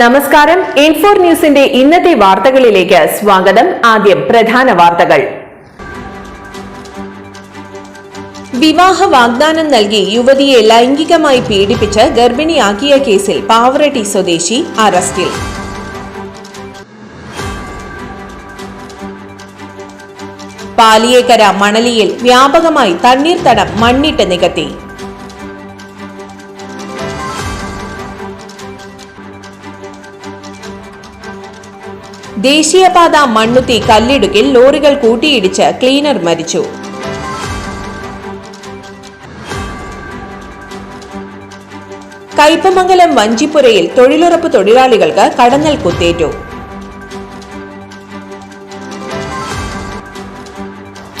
നമസ്കാരം. ഇൻഫോർ ന്യൂസിന്റെ ഇന്നത്തെ വാർത്തകളിലേക്ക് സ്വാഗതം. ആദ്യം പ്രധാന വാർത്തകൾ. വിവാഹ വാഗ്ദാനം നൽകി യുവതിയെ ലൈംഗികമായി പീഡിപ്പിച്ച് ഗർഭിണിയാക്കിയ കേസിൽ പാവറട്ടി സ്വദേശി അറസ്റ്റിൽ. പാലിയേക്കര മണലിയിൽ വ്യാപകമായി തണ്ണീർത്തടം മണ്ണിട്ട് നികത്തി. ദേശീയപാത മണ്ണുത്തി കല്ലിടുക്കിൽ ലോറികൾ കൂട്ടിയിടിച്ച് ക്ലീനർ മരിച്ചു. കൈപ്പമംഗലം വഞ്ചിപ്പുരയിൽ തൊഴിലുറപ്പ് തൊഴിലാളികൾക്ക് കടന്നൽ കുത്തേറ്റു.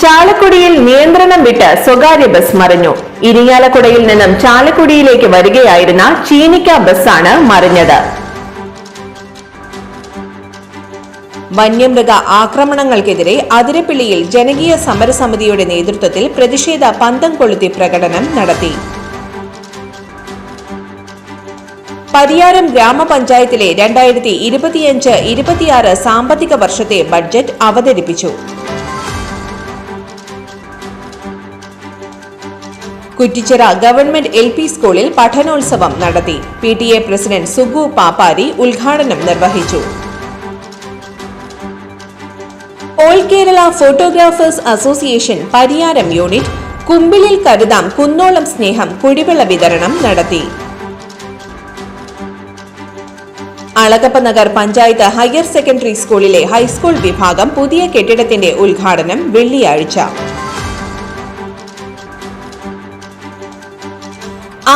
ചാലക്കുടിയിൽ നിയന്ത്രണം വിട്ട് സ്വകാര്യ ബസ് മറിഞ്ഞു. ഇരിങ്ങാലക്കുടയിൽ നിന്നും ചാലക്കുടിയിലേക്ക് വരികയായിരുന്ന ചീനിക്ക ബസ്സാണ് മറിഞ്ഞത്. വന്യമൃഗ ആക്രമണങ്ങൾക്കെതിരെ അതിരപ്പിള്ളിയിൽ ജനകീയ സമരസമിതിയുടെ നേതൃത്വത്തിൽ പ്രതിഷേധ പന്തം കൊളുത്തി പ്രകടനം നടത്തി. പരിയാരം ഗ്രാമപഞ്ചായത്തിലെ രണ്ടായിരത്തി ഇരുപത്തിയഞ്ച് ഇരുപത്തിയാറ് സാമ്പത്തിക വർഷത്തെ ബഡ്ജറ്റ് അവതരിപ്പിച്ചു. കുറ്റിച്ചിറ ഗവൺമെന്റ് എൽ പി സ്കൂളിൽ പഠനോത്സവം നടത്തി. P T A president Sugu Pappari ഉദ്ഘാടനം നിർവഹിച്ചു. All Kerala photographers association Pariyaram unit കുമ്പിളിൽ കരുതാം കുന്നോളം സ്നേഹം കുടിവെള്ള വിതരണം നടത്തി. അളകപ്പ നഗർ പഞ്ചായത്ത് ഹയർ സെക്കൻഡറി സ്കൂളിലെ ഹൈസ്കൂൾ വിഭാഗം പുതിയ കെട്ടിടത്തിന്റെ ഉദ്ഘാടനം വെള്ളിയാഴ്ച.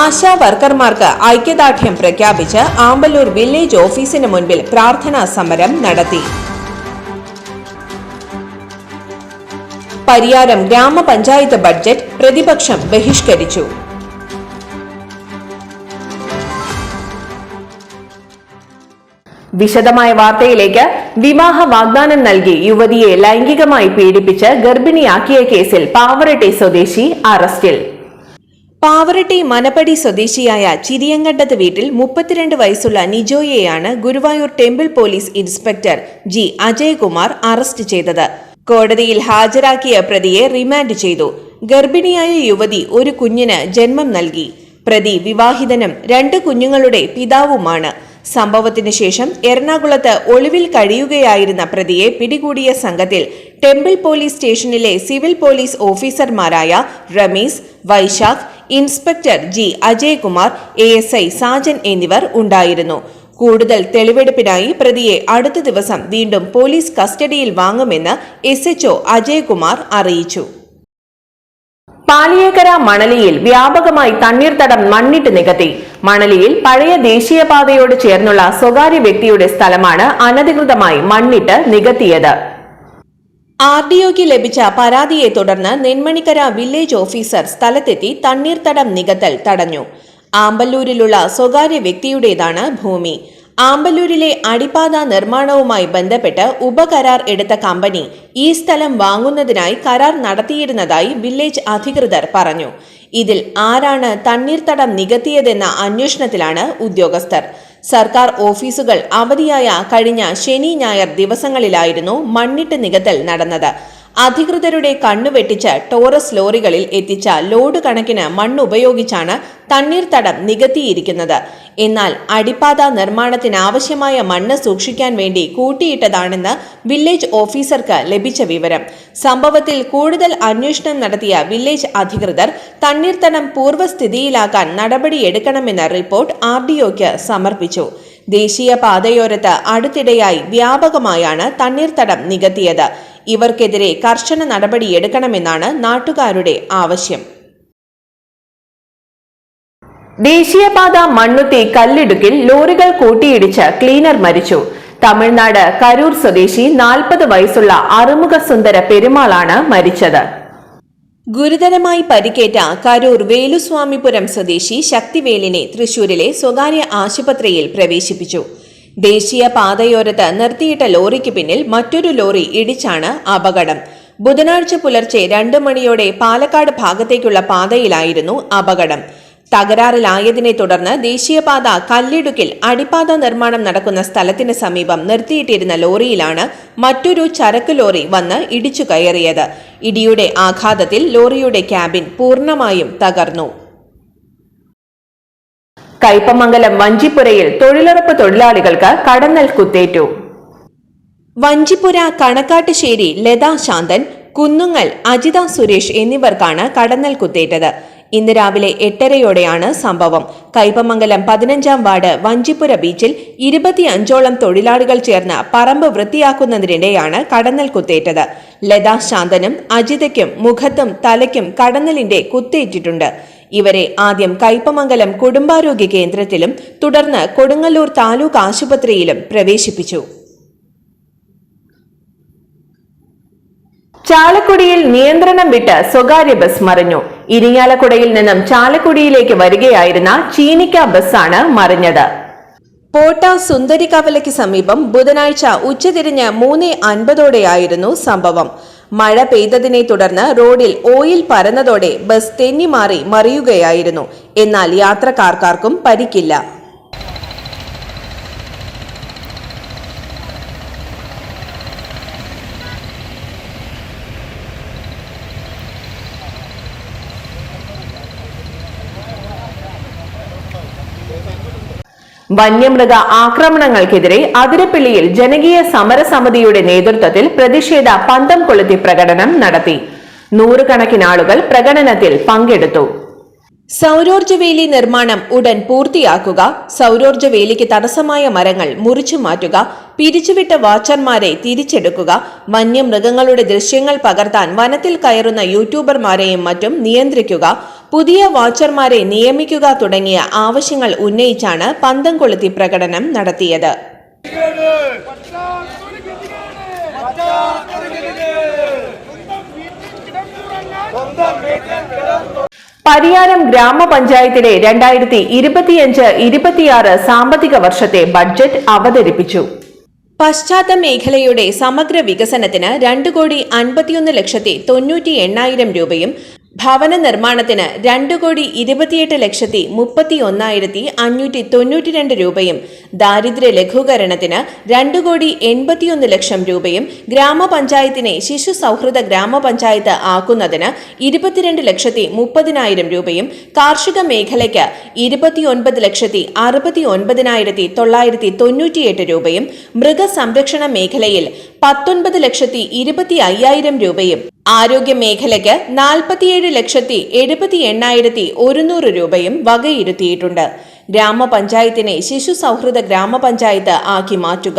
ആശാ വർക്കർമാർക്ക് ഐക്യദാർഢ്യം പ്രഖ്യാപിച്ച് ആമ്പല്ലൂർ വില്ലേജ് ഓഫീസിന് മുൻപിൽ പ്രാർത്ഥനാ സമരം നടത്തി. പരിയാരം ഗ്രാമപഞ്ചായത്ത് ബഡ്ജറ്റ് പ്രതിപക്ഷം ബഹിഷ്കരിച്ചു. വിശദമായ വാർത്തയിലേക്ക് വിവാഹ വാഗ്ദാനം നൽകി യുവതിയെ ലൈംഗികമായി പീഡിപ്പിച്ച് ഗർഭിണിയാക്കിയ കേസിൽ പാവറട്ടി സ്വദേശി അറസ്റ്റിൽ. പാവറട്ടി മനപ്പടി സ്വദേശിയായ ചിരിയങ്കണ്ടത്ത് വീട്ടിൽ മുപ്പത്തിരണ്ട് വയസ്സുള്ള നിജോയെയാണ് Guruvayur temple police inspector G Ajaykumar arrest ചെയ്തത്. കോടതിയിൽ ഹാജരാക്കിയ പ്രതിയെ റിമാൻഡ് ചെയ്തു. ഗർഭിണിയായ യുവതി ഒരു കുഞ്ഞിന് ജന്മം നൽകി. പ്രതി വിവാഹിതനും രണ്ട് കുഞ്ഞുങ്ങളുടെ പിതാവുമാണ്. സംഭവത്തിന് ശേഷം എറണാകുളത്ത് ഒളിവിൽ കഴിയുകയായിരുന്ന പ്രതിയെ പിടികൂടിയ സംഘത്തിൽ ടെമ്പിൾ പോലീസ് സ്റ്റേഷനിലെ സിവിൽ പോലീസ് ഓഫീസർമാരായ Ramees Vaisakh inspector G. Ajaykumar A. S. I. Sajan എന്നിവർ ഉണ്ടായിരുന്നു. കൂടുതൽ തെളിവെടുപ്പിനായി പ്രതിയെ അടുത്ത ദിവസം വീണ്ടും പോലീസ് കസ്റ്റഡിയിൽ വാങ്ങുമെന്ന് എസ് എച്ച്ഒ അജയ്കുമാർ അറിയിച്ചു. പാലിയേക്കര മണലിയിൽ വ്യാപകമായി തണ്ണീർത്തടം മണ്ണിട്ട് നികത്തി. മണലിയിൽ പഴയ ദേശീയപാതയോട് ചേർന്നുള്ള സ്വകാര്യ വ്യക്തിയുടെ സ്ഥലമാണ് അനധികൃതമായി മണ്ണിട്ട് നികത്തിയത്. ആർ ഡി ഒക്ക് ലഭിച്ച പരാതിയെ തുടർന്ന് നെന്മണിക്കര വില്ലേജ് ഓഫീസർ സ്ഥലത്തെത്തി തണ്ണീർത്തടം നികത്തൽ തടഞ്ഞു. ആമ്പല്ലൂരിലുള്ള സ്വകാര്യ വ്യക്തിയുടേതാണ് ഭൂമി. ആമ്പല്ലൂരിലെ അടിപ്പാത നിർമ്മാണവുമായി ബന്ധപ്പെട്ട് ഉപകരാർ എടുത്ത കമ്പനി ഈ സ്ഥലം വാങ്ങുന്നതിനായി കരാർ നടത്തിയിരുന്നതായി വില്ലേജ് അധികൃതർ പറഞ്ഞു. ഇതിൽ ആരാണ് തണ്ണീർത്തടം നികത്തിയതെന്ന അന്വേഷണത്തിലാണ് ഉദ്യോഗസ്ഥർ. സർക്കാർ ഓഫീസുകൾ അവധിയായ കഴിഞ്ഞ ശനി ഞായർ ദിവസങ്ങളിലായിരുന്നു മണ്ണിട്ട് നികത്തൽ നടന്നത്. അധികൃതരുടെ കണ്ണുവെട്ടിച്ച് ടോറസ് ലോറികളിൽ എത്തിച്ച ലോഡ് കണക്കിന് മണ്ണ് ഉപയോഗിച്ചാണ് തണ്ണീർത്തടം നികത്തിയിരിക്കുന്നത്. എന്നാൽ അടിപ്പാത നിർമ്മാണത്തിനാവശ്യമായ മണ്ണ് സൂക്ഷിക്കാൻ വേണ്ടി കൂട്ടിയിട്ടതാണെന്ന് വില്ലേജ് ഓഫീസർക്ക് ലഭിച്ച വിവരം. സംഭവത്തിൽ കൂടുതൽ അന്വേഷണം നടത്തിയ വില്ലേജ് അധികൃതർ തണ്ണീർത്തടം പൂർവസ്ഥിതിയിലാക്കാൻ നടപടിയെടുക്കണമെന്ന റിപ്പോർട്ട് ആർ ഡി ഒക്ക് സമർപ്പിച്ചു. ദേശീയ പാതയോരത്ത് അടുത്തിടെയായി വ്യാപകമായാണ് തണ്ണീർത്തടം നികത്തിയത്. ഇവർക്കെതിരെ കർശന നടപടിയെടുക്കണമെന്നാണ് നാട്ടുകാരുടെ ആവശ്യം. ദേശീയപാത മണ്ണുത്തി കല്ലിടുക്കിൽ ലോറികൾ കൂട്ടിയിടിച്ച് ക്ലീനർ മരിച്ചു. തമിഴ്നാട് കരൂർ സ്വദേശി നാൽപ്പത് വയസ്സുള്ള അറുമുഖ സുന്ദര പെരുമാളാണ് മരിച്ചത്. ഗുരുതരമായി പരിക്കേറ്റ കരൂർ വേലുസ്വാമിപുരം സ്വദേശി ശക്തിവേലിനെ തൃശൂരിലെ സ്വകാര്യ ആശുപത്രിയിൽ പ്രവേശിപ്പിച്ചു. ദേശീയ പാതയോരത്ത് നിർത്തിയിട്ട ലോറിക്ക് പിന്നിൽ മറ്റൊരു ലോറി ഇടിച്ചാണ് അപകടം. ബുധനാഴ്ച പുലർച്ചെ രണ്ട് മണിയോടെ പാലക്കാട് ഭാഗത്തേക്കുള്ള പാതയിലായിരുന്നു അപകടം. തകരാറിലായതിനെ തുടർന്ന് ദേശീയപാത കല്ലിടുക്കിൽ അടിപ്പാത നിർമ്മാണം നടക്കുന്ന സ്ഥലത്തിന് സമീപം നിർത്തിയിട്ടിരുന്ന ലോറിയിലാണ് മറ്റൊരു ചരക്ക് ലോറി വന്ന് ഇടിച്ചു കയറിയത്. ഇടിയുടെ ആഘാതത്തിൽ ലോറിയുടെ ക്യാബിൻ പൂർണമായും തകർന്നു. കയ്പമംഗലം വഞ്ചിപ്പുരയിൽ തൊഴിലുറപ്പ് തൊഴിലാളികൾക്ക് കടന്നൽ കുത്തേറ്റു. വഞ്ചിപ്പുര കണക്കാട്ടുശ്ശേരി ലതാ ശാന്തൻ കുന്നുങ്ങൽ അജിത സുരേഷ് എന്നിവർക്കാണ് കടന്നൽ കുത്തേറ്റത്. ഇന്ന് രാവിലെ എട്ടരയോടെയാണ് സംഭവം. കൈപ്പമംഗലം പതിനഞ്ചാം വാർഡ് വഞ്ചിപ്പുര ബീച്ചിൽ ഇരുപത്തിയഞ്ചോളം തൊഴിലാളികൾ ചേർന്ന് പറമ്പ് വൃത്തിയാക്കുന്നതിനിടെയാണ് കടന്നൽ കുത്തേറ്റത്. ലതാ ശാന്തനും അജിതയ്ക്കും മുഖത്തും തലയ്ക്കും കടന്നലിന്റെ കുത്തേറ്റിട്ടുണ്ട്. ഇവരെ ആദ്യം കയ്പമംഗലം കുടുംബാരോഗ്യ കേന്ദ്രത്തിലും തുടർന്ന് കൊടുങ്ങല്ലൂർ താലൂക്ക് ആശുപത്രിയിലും പ്രവേശിപ്പിച്ചു. ചാലക്കുടിയിൽ നിയന്ത്രണം വിട്ട് സ്വകാര്യ ബസ് മറിഞ്ഞു. ഇരിങ്ങാലക്കുടയിൽ നിന്നും ചാലക്കുടിയിലേക്ക് വരികയായിരുന്ന ചീനിക്ക ബസ്സാണ് മറിഞ്ഞത്. പോട്ട സുന്ദരി കവലയ്ക്ക് സമീപം ബുധനാഴ്ച ഉച്ചതിരിഞ്ഞ് മൂന്ന് അൻപതോടെയായിരുന്നു സംഭവം. മഴ പെയ്തതിനെ തുടർന്ന് റോഡിൽ ഓയിൽ പരന്നതോടെ ബസ് തെന്നിമാറി മറിയുകയായിരുന്നു. എന്നാൽ യാത്രക്കാർക്കാർക്കും പരിക്കില്ല. വന്യമൃഗ ആക്രമണങ്ങൾക്കെതിരെ അതിരപ്പിള്ളിയിൽ ജനകീയ സമരസമിതിയുടെ നേതൃത്വത്തിൽ പ്രതിഷേധ പന്തം കൊളുത്തി പ്രകടനം നടത്തി. നൂറുകണക്കിന് ആളുകൾ പ്രകടനത്തിൽ പങ്കെടുത്തു. സൗരോർജ വേലി നിർമ്മാണം ഉടൻ പൂർത്തിയാക്കുക സൗരോർജ വേലിക്ക് തടസ്സമായ മരങ്ങൾ മുറിച്ചു മാറ്റുക പിരിച്ചുവിട്ട വാച്ചർമാരെ തിരിച്ചെടുക്കുക വന്യമൃഗങ്ങളുടെ ദൃശ്യങ്ങൾ പകർത്താൻ വനത്തിൽ കയറുന്ന യൂട്യൂബർമാരെയും മറ്റും നിയന്ത്രിക്കുക പുതിയ വാച്ചർമാരെ നിയമിക്കുക തുടങ്ങിയ ആവശ്യങ്ങൾ ഉന്നയിച്ചാണ് പന്തം കൊളുത്തി പ്രകടനം നടത്തിയത്. പരിയാരം ഗ്രാമപഞ്ചായത്തിലെ രണ്ടായിരത്തി ഇരുപത്തിയഞ്ച് ഇരുപത്തിയാറ് സാമ്പത്തിക വർഷത്തെ ബഡ്ജറ്റ് അവതരിപ്പിച്ചു. പശ്ചാത്ത മേഖലയുടെ സമഗ്ര വികസനത്തിന് രണ്ട് കോടി അൻപത്തിയൊന്ന് ലക്ഷത്തി തൊണ്ണൂറ്റി എണ്ണായിരം രൂപയും ഭവന നിർമ്മാണത്തിന് രണ്ടു കോടി ഇരുപത്തിയെട്ട് ലക്ഷത്തി മുപ്പത്തി ഒന്നായിരത്തി അഞ്ഞൂറ്റി തൊണ്ണൂറ്റി രണ്ട് രൂപയും ദാരിദ്ര്യ ലഘൂകരണത്തിന് രണ്ടു കോടി എൺപത്തിയൊന്ന് ലക്ഷം രൂപയും ഗ്രാമപഞ്ചായത്തിനെ ശിശു സൗഹൃദ ഗ്രാമപഞ്ചായത്ത് ആക്കുന്നതിന് ഇരുപത്തിരണ്ട് ലക്ഷത്തി മുപ്പതിനായിരം രൂപയും കാർഷിക മേഖലയ്ക്ക് ഇരുപത്തിയൊൻപത് ലക്ഷത്തി അറുപത്തി ഒൻപതിനായിരത്തി തൊള്ളായിരത്തി തൊണ്ണൂറ്റിയെട്ട് രൂപയും മൃഗസംരക്ഷണ മേഖലയിൽ പത്തൊൻപത് ലക്ഷത്തി ഇരുപത്തി അയ്യായിരം രൂപയും ആരോഗ്യ മേഖലയ്ക്ക് നാൽപ്പത്തിയേഴ് ലക്ഷത്തി എഴുപത്തി എണ്ണായിരത്തി ഒരുന്നൂറ് രൂപയും വകയിരുത്തിയിട്ടുണ്ട്. ഗ്രാമപഞ്ചായത്തിനെ ശിശു സൗഹൃദ ഗ്രാമപഞ്ചായത്ത് ആക്കി മാറ്റുക.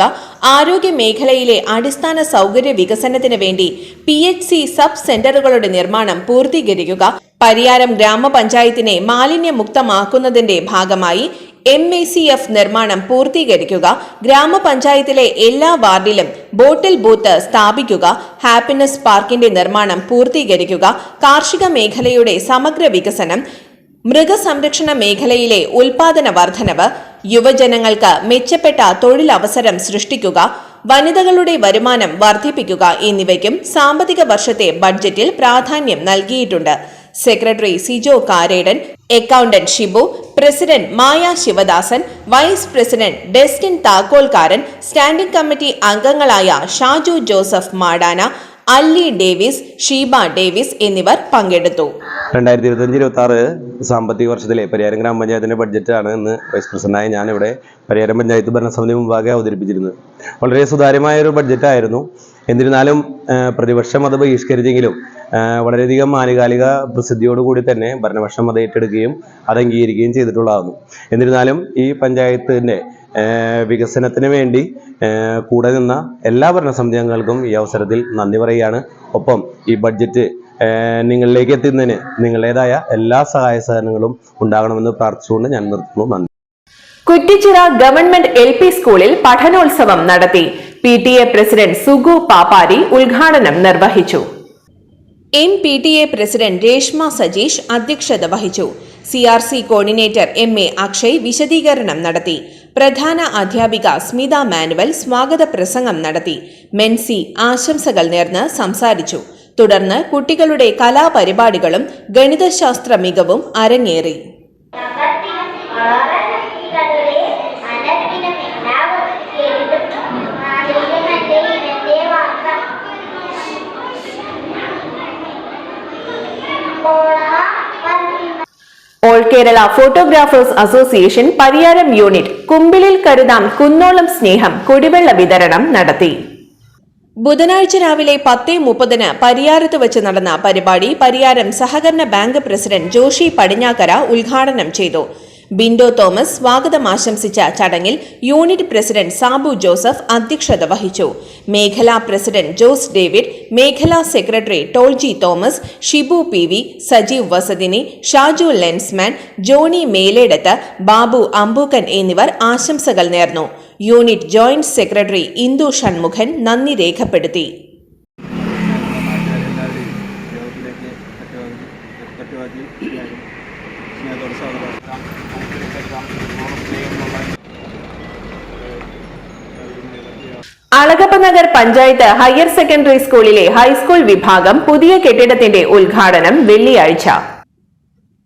ആരോഗ്യ മേഖലയിലെ അടിസ്ഥാന സൗകര്യ വികസനത്തിന് വേണ്ടി പി എച്ച് സി സബ് സെന്ററുകളുടെ നിർമ്മാണം പൂർത്തീകരിക്കുക. പരിയാരം ഗ്രാമപഞ്ചായത്തിനെ മാലിന്യമുക്തമാക്കുന്നതിന്റെ ഭാഗമായി എം എ സി എഫ് നിർമ്മാണം പൂർത്തീകരിക്കുക. ഗ്രാമപഞ്ചായത്തിലെ എല്ലാ വാർഡിലും ബോട്ടിൽ ബൂത്ത് സ്ഥാപിക്കുക. ഹാപ്പിനെസ് പാർക്കിന്റെ നിർമ്മാണം പൂർത്തീകരിക്കുക. കാർഷിക മേഖലയുടെ സമഗ്ര വികസനം മൃഗസംരക്ഷണ മേഖലയിലെ ഉൽപാദന വർധനവ് യുവജനങ്ങൾക്ക് മെച്ചപ്പെട്ട തൊഴിലവസരം സൃഷ്ടിക്കുക വനിതകളുടെ വരുമാനം വർദ്ധിപ്പിക്കുക എന്നിവയ്ക്കും സാമ്പത്തിക വർഷത്തെ ബഡ്ജറ്റിൽ പ്രാധാന്യം നൽകിയിട്ടുണ്ട്. Secretary Sijo Karedan accountant Shibu president Maya Sivadasan vice president Destin Thakkolkaran standing committee അംഗങ്ങളായ ഷാജു ജോസഫ് മാടാന അല്ലി ഡേവിസ് ഷീബ ഡേവിസ് എന്നിവർ പങ്കെടുത്തു. രണ്ടായിരത്തി ഇരുപത്തഞ്ച് ഇരുപത്തി ആറ് സാമ്പത്തിക വർഷത്തിലെ പരിയാരം ഗ്രാമപഞ്ചായത്തിന്റെ ബഡ്ജറ്റാണ് ഇന്ന് വൈസ് പ്രസിഡന്റായ ഞാനിവിടെ പരിയാരം പഞ്ചായത്ത് ഭരണസമിതി മുമ്പാകെ അവതരിപ്പിച്ചിരുന്നത്. വളരെ സുതാര്യമായ ഒരു ബഡ്ജറ്റായിരുന്നു എന്നിരുന്നാലും പ്രതിപക്ഷം അത് ബഹിഷ്കരിച്ചെങ്കിലും വളരെയധികം ആനുകാലിക പ്രസിദ്ധിയോടുകൂടി തന്നെ ഭരണപക്ഷം അത് ഏറ്റെടുക്കുകയും അത് അംഗീകരിക്കുകയും ചെയ്തിട്ടുള്ളതായിരുന്നു എന്നിരുന്നാലും ഈ പഞ്ചായത്തിന്റെ വികസനത്തിന് വേണ്ടി കൂടെ നിന്ന എല്ലാ ഭരണസമിതി അംഗങ്ങൾക്കും ഈ അവസരത്തിൽ നന്ദി പറയുകയാണ്. ഒപ്പം ഈ ബഡ്ജറ്റ് നിങ്ങളിലേക്ക് എത്തുന്നതിന് നിങ്ങളുടേതായ എല്ലാ സഹായ സഹകരണങ്ങളും ഉണ്ടാകണമെന്ന് പ്രാർത്ഥിച്ചുകൊണ്ട് ഞാൻ നിർത്തുന്നു. നന്ദി. കുറ്റിച്ചിറ ഗവൺമെന്റ് എൽ പി സ്കൂളിൽ പഠനോത്സവം നടത്തി. P T A president Sugu Pappari ഉദ്ഘാടനം നിർവഹിച്ചു. M P T A president Reshma Sajeesh അധ്യക്ഷത വഹിച്ചു. C R C coordinator M A Akshay വിശദീകരണം നടത്തി. പ്രധാന അധ്യാപിക സ്മിത മാനുവൽ സ്വാഗത പ്രസംഗം നടത്തി. മെൻസി ആശംസകൾ നേർന്ന് സംസാരിച്ചു. തുടർന്ന് കുട്ടികളുടെ കലാപരിപാടികളും ഗണിതശാസ്ത്ര മികവും അരങ്ങേറി Kerala photographers association Pariyaram unit കുമ്പിളിൽ കരുതാം കുന്നോളം സ്നേഹം കുടിവെള്ള വിതരണം നടത്തി. ബുധനാഴ്ച രാവിലെ പത്തേ മുപ്പതിന് പരിയാരത്ത് വെച്ച് നടന്ന പരിപാടി പരിയാരം സഹകരണ ബാങ്ക് പ്രസിഡന്റ് ജോഷി പടിഞ്ഞാക്കര ഉദ്ഘാടനം ചെയ്തു. ബിൻഡോ തോമസ് സ്വാഗതം ആശംസിച്ച ചടങ്ങിൽ യൂണിറ്റ് പ്രസിഡന്റ് സാബു ജോസഫ് അധ്യക്ഷത വഹിച്ചു. മേഖലാ പ്രസിഡന്റ് ജോസ് ഡേവിഡ് മേഖലാ secretary Tolji Thomas Shibu P V Sajeev വസതിനി Shaju Lensman Johnny Meledath Babu Ambookkan എന്നിവർ ആശംസകൾ നേർന്നു. Unit joint secretary Indu Shanmukhan നന്ദി രേഖപ്പെടുത്തി. അളഗപ്പ നഗർ പഞ്ചായത്ത് ഹയർ സെക്കൻഡറി സ്കൂളിലെ ഹൈസ്കൂൾ വിഭാഗം പുതിയ കെട്ടിടത്തിന്റെ ഉദ്ഘാടനം വെള്ളിയാഴ്ച.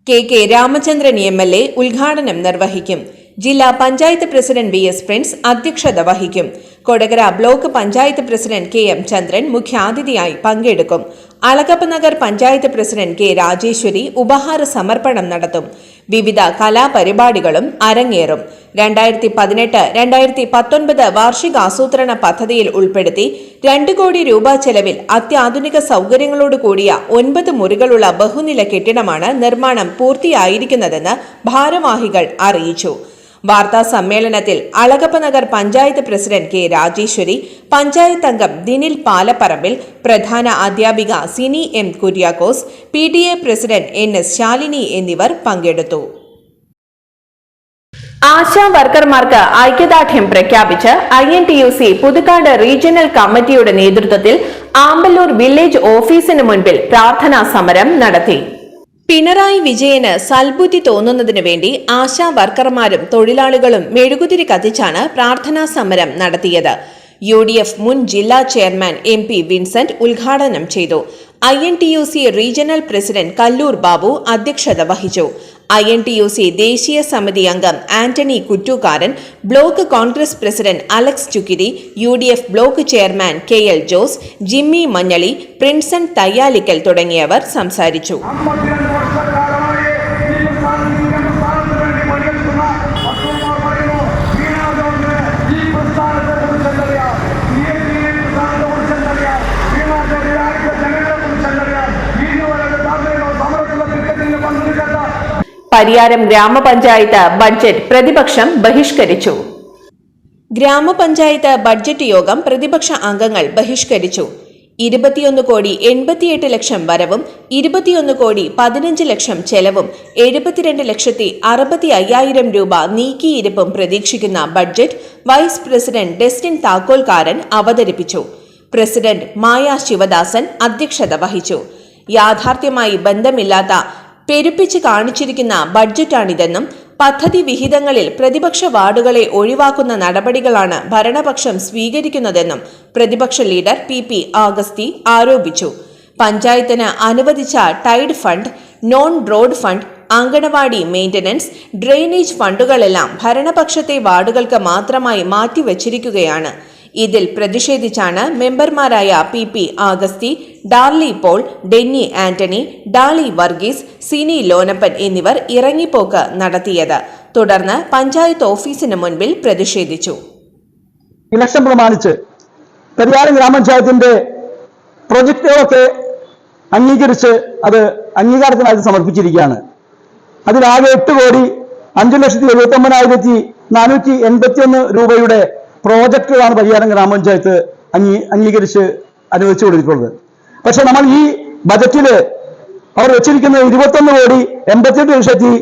K K Ramachandran M L A ഉദ്ഘാടനം നിർവഹിക്കും. ജില്ലാ panchayat president V S Prince അധ്യക്ഷത വഹിക്കും. Kodakara block panchayat president K M Chandran മുഖ്യാതിഥിയായി പങ്കെടുക്കും. അളകപ്പ നഗർ പഞ്ചായത്ത് പ്രസിഡന്റ് കെ രാജേശ്വരി ഉപഹാര സമർപ്പണം നടത്തും. വിവിധ കലാപരിപാടികളും അരങ്ങേറും. രണ്ടായിരത്തി പതിനെട്ട് രണ്ടായിരത്തി പത്തൊൻപത് വാർഷികാസൂത്രണ പദ്ധതിയിൽ ഉൾപ്പെടുത്തി രണ്ട് കോടി രൂപ ചെലവിൽ അത്യാധുനിക സൗകര്യങ്ങളോട് കൂടിയ ഒൻപത് മുറികളുള്ള ബഹുനില കെട്ടിടമാണ് നിർമ്മാണം പൂർത്തിയായിരിക്കുന്നതെന്ന് ഭാരവാഹികൾ അറിയിച്ചു. വാർത്താ സമ്മേളനത്തിൽ അളകപ്പനഗർ പഞ്ചായത്ത് പ്രസിഡന്റ് കെ രാജേശ്വരി പഞ്ചായത്ത് അംഗം ദിനിൽ പാലപ്പറമ്പിൽ പ്രധാന അധ്യാപിക Sini M Kuriakose P T A president N S Shalini എന്നിവർ പങ്കെടുത്തു. ആശാ വർക്കർമാർക്ക് ഐക്യദാർഢ്യം പ്രഖ്യാപിച്ച് I N T U C Puthukkad regional കമ്മിറ്റിയുടെ നേതൃത്വത്തിൽ ആമ്പല്ലൂർ വില്ലേജ് ഓഫീസിന് മുൻപിൽ പ്രാർത്ഥനാ സമരം നടത്തി. പിണറായി വിജയന് സൽബുദ്ധി തോന്നുന്നതിനു വേണ്ടി ആശാ വർക്കർമാരും തൊഴിലാളികളും മെഴുകുതിരി കത്തിച്ചാണ് പ്രാർത്ഥനാ സമരം നടത്തിയത്. യു ഡി എഫ് മുൻ ജില്ലാ ചെയർമാൻ എം പി വിൻസെന്റ് ഉദ്ഘാടനം ചെയ്തു. I N T U C regional president Kallur Babu അധ്യക്ഷത വഹിച്ചു. I N T U C ദേശീയ സമിതി അംഗം Antony Kuttookkaran block Congress president Alex Chukkiri U D F block chairman K L Jose Jimmy Manjali Prinson Thayyalikkal തുടങ്ങിയവർ സംസാരിച്ചു. പരിയാരം ഗ്രാമപഞ്ചായത്ത് budget പ്രതിപക്ഷം ബഹിഷ്കരിച്ചു. ഗ്രാമപഞ്ചായത്ത് ബഡ്ജറ്റ് യോഗം പ്രതിപക്ഷ അംഗങ്ങൾ ബഹിഷ്കരിച്ചു. ഇരുപത്തിയൊന്ന് കോടി എൺപത്തിയെട്ട് ലക്ഷം വരവും ഇരുപത്തിയൊന്ന് കോടി പതിനഞ്ച് ലക്ഷം ചെലവും എഴുപത്തിരണ്ട് ലക്ഷത്തി അറുപത്തി അയ്യായിരം രൂപ നീക്കിയിരിപ്പും പ്രതീക്ഷിക്കുന്ന budget vice president Destin Thakkolkaran അവതരിപ്പിച്ചു. പ്രസിഡന്റ് മായ ശിവദാസൻ അധ്യക്ഷത വഹിച്ചു. യാഥാർത്ഥ്യമായി ബന്ധമില്ലാത്ത പെരുപ്പിച്ച് കാണിച്ചിരിക്കുന്ന ബഡ്ജറ്റാണിതെന്നും പദ്ധതി വിഹിതങ്ങളിൽ പ്രതിപക്ഷ വാർഡുകളെ ഒഴിവാക്കുന്ന നടപടികളാണ് ഭരണപക്ഷം സ്വീകരിക്കുന്നതെന്നും പ്രതിപക്ഷ ലീഡർ പി പി ആഗസ്തി ആരോപിച്ചു. പഞ്ചായത്തിന് അനുവദിച്ച tied fund non road fund anganwadi maintenance drainage ഫണ്ടുകളെല്ലാം ഭരണപക്ഷത്തെ വാർഡുകൾക്ക് മാത്രമായി മാറ്റിവച്ചിരിക്കുകയാണ്. ഇതിൽ പ്രതിഷേധിച്ചാണ് മെമ്പർമാരായ P P Augusthy Darly Paul Denny Antony Dolly Varghese Sini Lonappan എന്നിവർ ഇറങ്ങിപ്പോക്ക് നടത്തിയത്. തുടർന്ന് പഞ്ചായത്ത് ഓഫീസിന് മുൻപിൽ പ്രതിഷേധിച്ചു. ഇലക്ഷൻ പ്രമാണിച്ച് പരിയാരം ഗ്രാമപഞ്ചായത്തിന്റെ പ്രൊജക്ടുകളൊക്കെ അംഗീകരിച്ച് അത് അംഗീകാരത്തിനായിട്ട് സമർപ്പിച്ചിരിക്കുകയാണ്. അതിലാകെ എട്ട് കോടി അഞ്ചു ലക്ഷത്തി എഴുപത്തി ഒമ്പതിനായിരത്തി നാനൂറ്റി എൺപത്തി ഒന്ന് രൂപയുടെ പ്രോജക്റ്റുകളാണ് പരിയാരം ഗ്രാമപഞ്ചായത്ത് അംഗീ അംഗീകരിച്ച് അനുവദിച്ചു കൊടുത്തിട്ടുള്ളത്. പക്ഷെ നമ്മൾ ഈ ബജറ്റിൽ അവർ വെച്ചിരിക്കുന്ന ഇരുപത്തൊന്ന് കോടി എൺപത്തിയെട്ട് ലക്ഷത്തി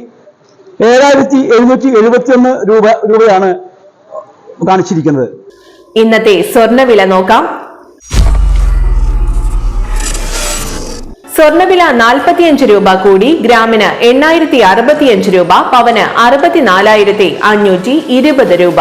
ഏഴായിരത്തി എഴുന്നൂറ്റി എഴുപത്തിയൊന്ന് രൂപ രൂപയാണ് കാണിച്ചിരിക്കുന്നത്. ഇന്നത്തെ സ്വർണവില നോക്കാം. സ്വർണവില നാൽപ്പത്തിയഞ്ച് രൂപ കൂടി ഗ്രാമിന് എണ്ണായിരത്തി അറുപത്തിയഞ്ച് രൂപ പവന് അറുപത്തിനാലായിരത്തി അഞ്ഞൂറ്റി ഇരുപത് രൂപ.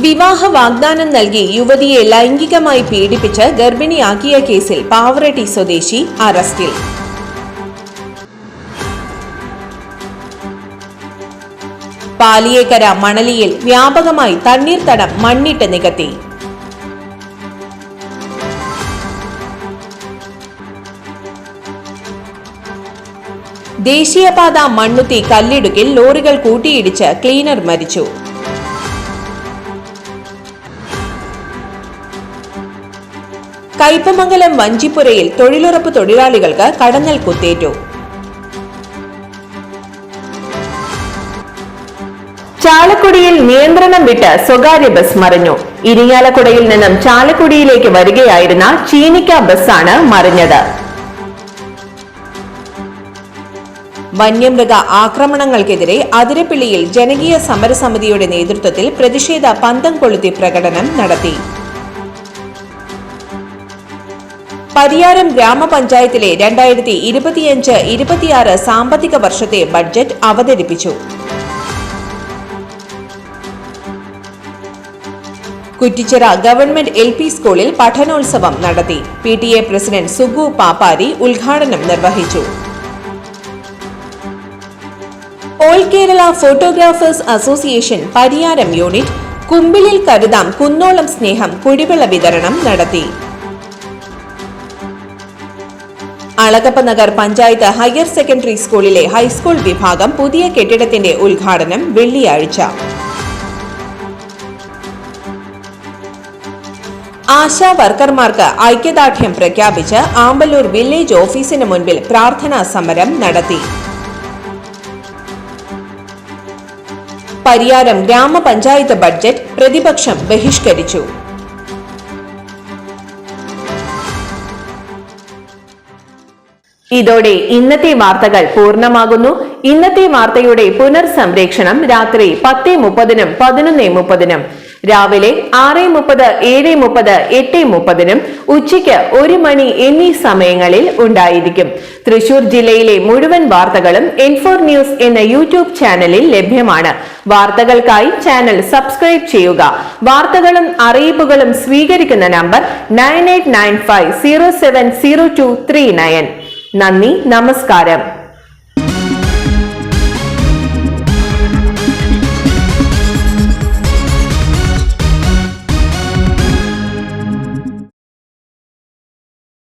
വിവാഹ വാഗ്ദാനം നൽകി യുവതിയെ ലൈംഗികമായി പീഡിപ്പിച്ച് ഗർഭിണിയാക്കിയ കേസിൽ പാവറട്ടി സ്വദേശി അറസ്റ്റിൽ. പാലിയേക്കര മണലിയിൽ വ്യാപകമായി തണ്ണീർത്തടം മണ്ണിട്ട് നികത്തി. ദേശീയപാത മണ്ണുത്തി കല്ലിടുക്കിൽ ലോറികൾ കൂട്ടിയിടിച്ച് ക്ലീനർ മരിച്ചു. കയ്പമംഗലം വഞ്ചിപ്പുരയിൽ തൊഴിലുറപ്പ് തൊഴിലാളികൾക്ക് കടഞ്ഞൽ കുത്തേറ്റു. ചാലക്കുടിയിൽ നിയന്ത്രണം വിട്ട് സ്വകാര്യ ബസ് മറിഞ്ഞു. ഇരിങ്ങാലക്കുടയിൽ നിന്നും ചാലക്കുടിയിലേക്ക് വരികയായിരുന്ന ചീനിക്ക ബസ്സാണ് മറിഞ്ഞത്. വന്യമൃഗ ആക്രമണങ്ങൾക്കെതിരെ അതിരപ്പിള്ളിയിൽ ജനകീയ സമരസമിതിയുടെ നേതൃത്വത്തിൽ പ്രതിഷേധ പന്തം കൊളുത്തി പ്രകടനം നടത്തി. പരിയാരം ഗ്രാമപഞ്ചായത്തിലെ രണ്ടായിരത്തി ഇരുപത്തിയഞ്ച് ഇരുപത്തിയാറ് സാമ്പത്തിക വർഷത്തെ ബഡ്ജറ്റ് അവതരിപ്പിച്ചു. കുറ്റിച്ചിറ ഗവൺമെന്റ് എൽ പി സ്കൂളിൽ പഠനോത്സവം നടത്തി. P T A president Sugu Pappari ഉദ്ഘാടനം നിർവഹിച്ചു. All Kerala photographers association Pariyaram unit കുമ്പിളിൽ കരുതാം കുന്നോളം സ്നേഹം കുടിവെള്ള വിതരണം നടത്തി. അളകപ്പ നഗർ പഞ്ചായത്ത് ഹയർ സെക്കൻഡറി സ്കൂളിലെ ഹൈസ്കൂൾ വിഭാഗം പുതിയ കെട്ടിടത്തിന്റെ ഉദ്ഘാടനം വെള്ളിയാഴ്ച. ആശാ വർക്കർമാർക്ക് ഐക്യദാർഢ്യം പ്രഖ്യാപിച്ച് ആമ്പല്ലൂർ വില്ലേജ് ഓഫീസിന് മുൻപിൽ പ്രാർത്ഥനാ സമരം നടത്തി. പരിയാരം ഗ്രാമപഞ്ചായത്ത് ബഡ്ജറ്റ് പ്രതിപക്ഷം ബഹിഷ്കരിച്ചു. ഇതോടെ ഇന്നത്തെ വാർത്തകൾ പൂർണമാകുന്നു. ഇന്നത്തെ വാർത്തയുടെ പുനർസംപ്രേക്ഷണം രാത്രി പത്ത് മുപ്പതിനും പതിനൊന്ന് മുപ്പതിനും രാവിലെ ആറ് മുപ്പത് ഏഴ് മുപ്പത് എട്ട് മുപ്പതിനും ഉച്ചയ്ക്ക് ഒരു മണി എന്നീ സമയങ്ങളിൽ ഉണ്ടായിരിക്കും. തൃശൂർ ജില്ലയിലെ മുഴുവൻ വാർത്തകളും ഇൻഫോർ ന്യൂസ് എന്ന യൂട്യൂബ് ചാനലിൽ ലഭ്യമാണ്. വാർത്തകൾക്കായി ചാനൽ സബ്സ്ക്രൈബ് ചെയ്യുക. വാർത്തകളും അറിയിപ്പുകളും സ്വീകരിക്കുന്ന നമ്പർ നയൻ. നന്ദി നമസ്കാരം.